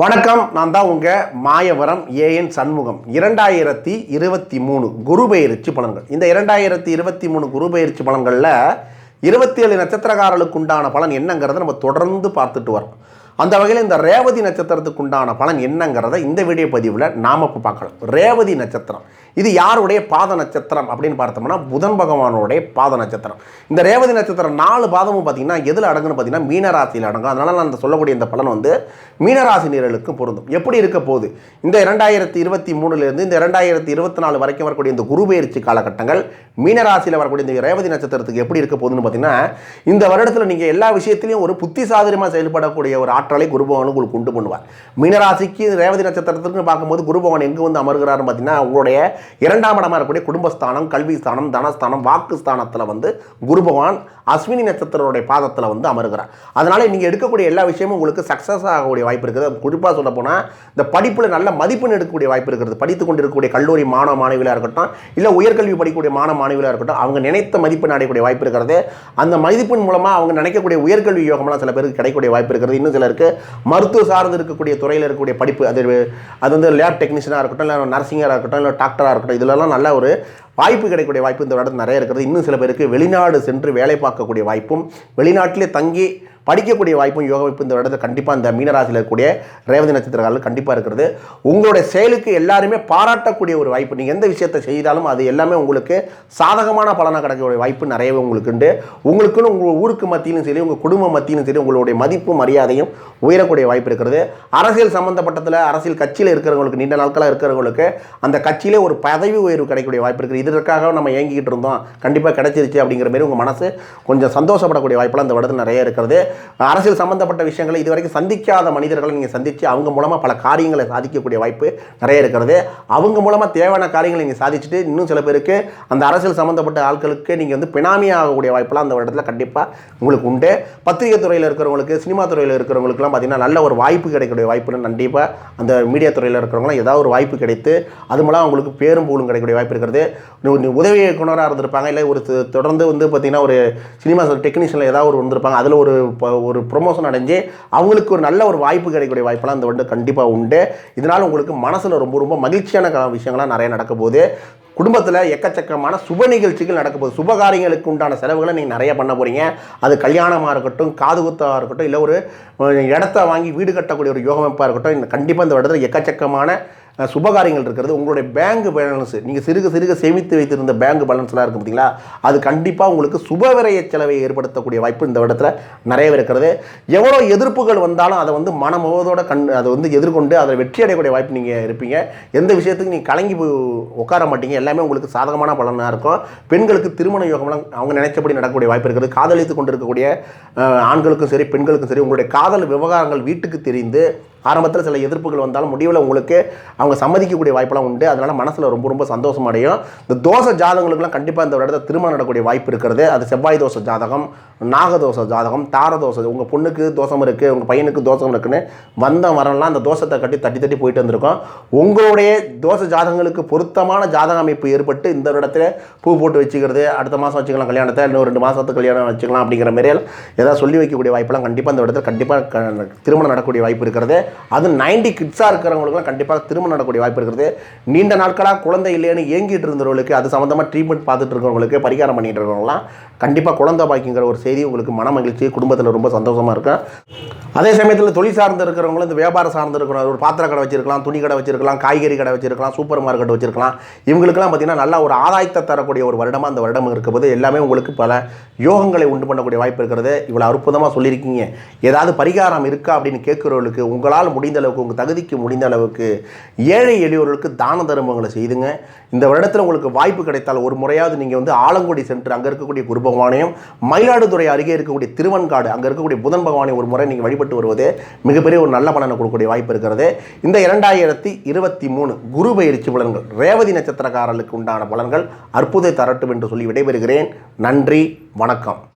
வணக்கம் நான் தான் உங்கள் மாயவரம் ஏஎன் சண்முகம். இரண்டாயிரத்தி இருபத்தி மூணு குரு பயிற்சி பலன்கள். இந்த இரண்டாயிரத்தி இருபத்தி மூணு குரு பயிற்சி பலன்களில் இருபத்தி ஏழு நட்சத்திரக்காரர்களுக்கு உண்டான பலன் என்னங்கிறத நம்ம தொடர்ந்து பார்த்துட்டு வரோம். அந்த வகையில் இந்த ரேவதி நட்சத்திரத்துக்கு உண்டான பலன் என்னங்கிறத இந்த வீடியோ பதிவில் நாம் இப்போ பார்க்கலாம். ரேவதி நட்சத்திரம். இது யாருடைய பாத நட்சத்திரம் அப்படின்னு பார்த்தோம்னா புதன் பகவானுடைய பாத நட்சத்திரம். இந்த ரேவதி நட்சத்திரம் நாலு பாதமும் பார்த்தீங்கன்னா எதில் அடங்குன்னு பார்த்தீங்கன்னா மீனராசியில் அடங்கும். அதனால் நான் சொல்லக்கூடிய இந்த பலன் வந்து மீனராசி நேரலுக்கு பொருந்தும். எப்படி இருக்க போகுது? இந்த இரண்டாயிரத்தி இருபத்தி மூணுலேருந்து இந்த இரண்டாயிரத்தி இருபத்தி நாலு வரைக்கும் வரக்கூடிய இந்த குரு பயிற்சி காலகட்டங்கள் மீனராசியில் வரக்கூடிய இந்த ரேவதி நட்சத்திரத்துக்கு எப்படி இருக்க போகுதுன்னு பார்த்தீங்கன்னா இந்த வருடத்தில் நீங்கள் எல்லா விஷயத்திலையும் ஒரு புத்தி சாதனமாக செயல்படக்கூடிய ஒரு ஆற்றலை குரு பகவான் உங்களுக்கு உண்டு பண்ணுவார். மீனராசிக்கு ரேவதி நட்சத்திரத்துக்கு பார்க்கும்போது குரு பகவான் எங்கே வந்து அமர்கிறாருன்னு பார்த்தீங்கன்னா உங்களுடைய இரண்டாம் இடமா இருக்கக்கூடிய குடும்பஸ்தானம் கல்வி ஸ்தானம் தனஸ்தானம் வாக்கு ஸ்தானத்தில் வந்து குரு பகவான் அஸ்வினி நட்சத்திரருடைய பாதத்தில் வந்து அமருகிறார். அதனால் நீங்கள் எடுக்கக்கூடிய எல்லா விஷயமும் உங்களுக்கு சக்ஸஸ் ஆகக்கூடிய வாய்ப்பு இருக்குது. குறிப்பாக சொல்ல போனால் இந்த படிப்பில் நல்ல மதிப்பெண் எடுக்கக்கூடிய வாய்ப்பு இருக்கிறது படித்து கொண்டு இருக்கக்கூடிய கல்லூரி மாணவ மாணவிகளாக இருக்கட்டும் இல்லை உயர்கல்வி படிக்கக்கூடிய மாணவ மாணவிகளாக இருக்கட்டும் அவங்க நினைத்த மதிப்பெண் அடையக்கூடிய வாய்ப்பு இருக்கிறது. அந்த மதிப்பெண் மூலமாக அவங்க நினைக்கக்கூடிய உயர்கல்வி யோகம்லாம் சில பேருக்கு கிடைக்கக்கூடிய வாய்ப்பு இருக்கிறது இன்னும் சிலருக்கு மருத்துவ சார்ந்து இருக்கக்கூடிய துறையில் இருக்கக்கூடிய படிப்பு அது அது வந்து லேப் டெக்னீஷியனாக இருக்கட்டும் இல்லை நர்சிங்காக இருக்கட்டும் இல்லை டாக்டராக இருக்கட்டும் இதுலலாம் நல்ல ஒரு வாய்ப்பு கிடைக்கக்கூடிய வாய்ப்பு இந்த இடத்துல நிறைய இருக்கிறது. இன்னும் சில பேருக்கு வெளிநாடு சென்று வேலை பார்க்கக்கூடிய வாய்ப்பும் வெளிநாட்டிலே தங்கி படிக்கக்கூடிய வாய்ப்பும் யோக வாய்ப்பு இந்த இடத்துல கண்டிப்பாக இந்த மீனராசியில் இருக்கக்கூடிய ரேவதி நட்சத்திரக்காரர்கள் கண்டிப்பாக இருக்கிறது. உங்களுடைய செயலுக்கு எல்லாருமே பாராட்டக்கூடிய ஒரு வாய்ப்பு. நீங்கள் எந்த விஷயத்தை செய்தாலும் அது எல்லாமே உங்களுக்கு சாதகமான பலனாக கிடைக்கக்கூடிய வாய்ப்பு நிறையவே உங்களுக்கு உண்டு. உங்களுக்குன்னு உங்கள் ஊருக்கு மத்தியிலும் சரி உங்கள் குடும்ப மத்தியிலும் சரி உங்களுடைய மதிப்பு மரியாதையும் உயரக்கூடிய வாய்ப்பு இருக்கிறது. அரசியல் சம்மந்தப்பட்டத்தில் அரசியல் கட்சியில் இருக்கிறவங்களுக்கு நீண்ட நாட்களாக இருக்கிறவங்களுக்கு அந்த கட்சியிலே ஒரு பதவி உயர்வு கிடைக்கக்கூடிய வாய்ப்பு இருக்குது. இதற்காக நம்ம ஏங்கிக்கிட்டு இருந்தோம். கண்டிப்பாக கிடைச்சிருச்சு அப்படிங்கிற மாதிரி உங்கள் மனசு கொஞ்சம் சந்தோஷப்படக்கூடிய வாய்ப்பெல்லாம் இந்த இடத்துல நிறைய இருக்கிறது. அரசியல் சம்பந்தப்பட்ட விஷயங்களை இதுவரைக்கும் சந்திக்காத மனிதர்களை நீங்கள் சந்தித்து அவங்க மூலமாக பல காரியங்களை சாதிக்கக்கூடிய வாய்ப்பு நிறைய இருக்கிறது. அவங்க மூலமாக தேவையான காரியங்களை நீங்கள் சாதிச்சுட்டு இன்னும் சில பேருக்கு அந்த அரசியல் சம்மந்தப்பட்ட ஆட்களுக்கு நீங்கள் வந்து பினாமி ஆகக்கூடிய வாய்ப்பெல்லாம் அந்த இடத்துல கண்டிப்பாக உங்களுக்கு உண்டு. பத்திரிகை துறையில் இருக்கிறவங்களுக்கு சினிமா துறையில் இருக்கிறவங்களுக்குலாம் பார்த்தீங்கன்னா நல்ல ஒரு வாய்ப்பு கிடைக்கக்கூடிய வாய்ப்புன்னு கண்டிப்பாக அந்த மீடியா துறையில் இருக்கிறவங்களாம் ஏதாவது ஒரு வாய்ப்பு கிடைத்து அது மூலம் அவங்களுக்கு பேரும் புகழும் கிடைக்கக்கூடிய வாய்ப்பு இருக்கிறது. உதவி இயக்குனராக இருந்திருப்பாங்க இல்லை ஒரு தொடர்ந்து வந்து பார்த்திங்கன்னா ஒரு சினிமா டெக்னீஷியனில் ஏதாவது ஒரு வந்திருப்பாங்க அதில் ஒரு ப- ஒரு ப்ரொமோஷன் அடைஞ்சு அவங்களுக்கு ஒரு நல்ல ஒரு வாய்ப்பு கிடைக்கக்கூடிய வாய்ப்பெல்லாம் இந்த வந்து கண்டிப்பாக உண்டு. இதனால் உங்களுக்கு மனசில் ரொம்ப ரொம்ப மகிழ்ச்சியான விஷயங்கள்லாம் நிறைய நடக்க போகுது. குடும்பத்தில் எக்கச்சக்கமான சுப நிகழ்ச்சிகள் நடக்க போகுது. சுப காரியங்களுக்கு உண்டான செலவுகளை நீங்கள் நிறைய பண்ண போகிறீங்க அது கல்யாணமாக இருக்கட்டும் காது குத்தாக இருக்கட்டும் இல்லை ஒரு இடத்த வாங்கி வீடு கட்டக்கூடிய ஒரு யோகமைப்பாக இருக்கட்டும் கண்டிப்பாக இந்த இடத்துல எக்கச்சக்கமான சுபகாரியங்கள் இருக்கிறது. உங்களுடைய பேங்க் பேலன்ஸ் நீங்கள் சிறுக சிறுக சேமித்து வைத்திருந்த பேங்க் பேலன்ஸ்லாம் இருக்குது பார்த்தீங்களா? அது கண்டிப்பாக உங்களுக்கு சுபவிரைய செலவை ஏற்படுத்தக்கூடிய வாய்ப்பு இந்த இடத்துல நிறைய இருக்கிறது. எவ்வளோ எதிர்ப்புகள் வந்தாலும் அதை வந்து மனமுகத்தோட கண் அதை வந்து எதிர்கொண்டு அதை வெற்றி அடையக்கூடிய வாய்ப்பு நீங்கள் இருப்பீங்க. எந்த விஷயத்துக்கு நீங்கள் கலங்கி உட்கார மாட்டீங்க. எல்லாமே உங்களுக்கு சாதகமான பலனாக இருக்கும். பெண்களுக்கு திருமண யோகம்லாம் அவங்க நினைச்சபடி நடக்கக்கூடிய வாய்ப்பு இருக்கிறது காதலித்து கொண்டு இருக்கக்கூடிய ஆண்களுக்கும் சரி பெண்களுக்கும் சரி உங்களுடைய காதல் விவகாரங்கள் வீட்டுக்கு தெரிந்து ஆரம்பத்தில் சில எதிர்ப்புகள் வந்தாலும் முடிவில் உங்களுக்கு அவங்க சம்மதிக்கக்கூடிய வாய்ப்பெல்லாம் உண்டு. அதனால் மனசில் ரொம்ப ரொம்ப சந்தோஷம் அடையும். இந்த தோசை ஜாதகங்களுக்குலாம் கண்டிப்பாக இந்த இடத்துல திருமணம் நடக்கக்கூடிய வாய்ப்பு இருக்கிறது. அது செவ்வாய் தோசை ஜாதகம் நாகதோஷ ஜாதகம் தார தோசை உங்கள் பொண்ணுக்கு தோஷம் இருக்குது உங்கள் பையனுக்கு தோஷம் இருக்குன்னு வந்த வரலாம் அந்த தோஷத்தை கட்டி தட்டி தட்டி போயிட்டு வந்திருக்கோம். உங்களுடைய தோசை ஜாதகங்களுக்கு பொருத்தமான ஜாதக அமைப்பு ஏற்பட்டு இந்த இடத்துல பூ போட்டு வச்சுக்கிறது அடுத்த மாதம் வச்சுக்கலாம் கல்யாணத்தை இன்னும் ரெண்டு மாதத்துக்கு கல்யாணம் வச்சுக்கலாம் அப்படிங்கிற மாதிரியில் ஏதாவது சொல்லி வைக்கக்கூடிய வாய்ப்பெல்லாம் கண்டிப்பாக இந்த இடத்துல கண்டிப்பாக திருமணம் நடக்கக்கூடிய வாய்ப்பு இருக்கிறது. அது நைன்டி கிட்ஸாக இருக்கிறவங்களுக்குலாம் கண்டிப்பாக திருமணம் நடக்கக்கூடிய வாய்ப்பு இருக்கிறது நீண்ட நாட்களாக குழந்தை இல்லைன்னு ஏங்கிட்டு இருந்தவர்களுக்கு அது சம்மந்தமாக ட்ரீட்மெண்ட் பார்த்துட்டு இருக்கிறவங்களுக்கு பரிகாரம் பண்ணிட்டு இருக்கிறவங்களாம் கண்டிப்பாக குழந்தை பாக்கிங்கிற ஒரு செய்தி உங்களுக்கு மன மகிழ்ச்சி குடும்பத்தில் ரொம்ப சந்தோஷமாக இருக்கும் அதே சமயத்தில் தொழில் சார்ந்து இருக்கிறவங்களும் இந்த வியாபாரம் சார்ந்து இருக்கிற ஒரு பாத்திர கடை வச்சிருக்கலாம் துணி கடை வச்சிருக்கலாம் காய்கறி கடை வச்சிருக்கலாம் சூப்பர் மார்க்கெட் வச்சிருக்கலாம். இவங்களுக்குலாம் பார்த்திங்கன்னா நல்ல ஒரு ஆதாயத்தை தரக்கூடிய ஒரு வருடமாக அந்த வருடம் இருக்கும்போது எல்லாமே உங்களுக்கு பல யோகங்களை உண்டு பண்ணக்கூடிய வாய்ப்பு இருக்கிறது. இவ்வளோ அற்புதமாக சொல்லியிருக்கீங்க. ஏதாவது பரிகாரம் இருக்கா அப்படின்னு கேட்குறவர்களுக்கு உங்களால் முடிந்த அளவுக்கு உங்கள் தகுதிக்கு முடிந்த அளவுக்கு ஏழை எளியோர்களுக்கு தான தர்மங்களை செய்துங்க. இந்த வருடத்தில் உங்களுக்கு வாய்ப்பு கிடைத்தால் ஒரு முறையாவது நீங்கள் வந்து ஆலங்குடி சென்று அங்கே இருக்கக்கூடிய குரு பகவானையும் மயிலாடுதுறை அருகே இருக்கக்கூடிய திருவன்காடு அங்கே இருக்கக்கூடிய புதன் பகவானை ஒரு முறை நீங்கள் வழிபட்டு வருவது மிகப்பெரிய ஒரு நல்ல பலனை கொடுக்கக்கூடிய வாய்ப்பு இருக்கிறது. இந்த இரண்டாயிரத்தி இருபத்தி மூணு குரு பயிற்சி பலன்கள் ரேவதி நட்சத்திரக்காரர்களுக்கு உண்டான பலன்கள் அற்புதை தரட்டும் என்று சொல்லி விடைபெறுகிறேன். நன்றி வணக்கம்.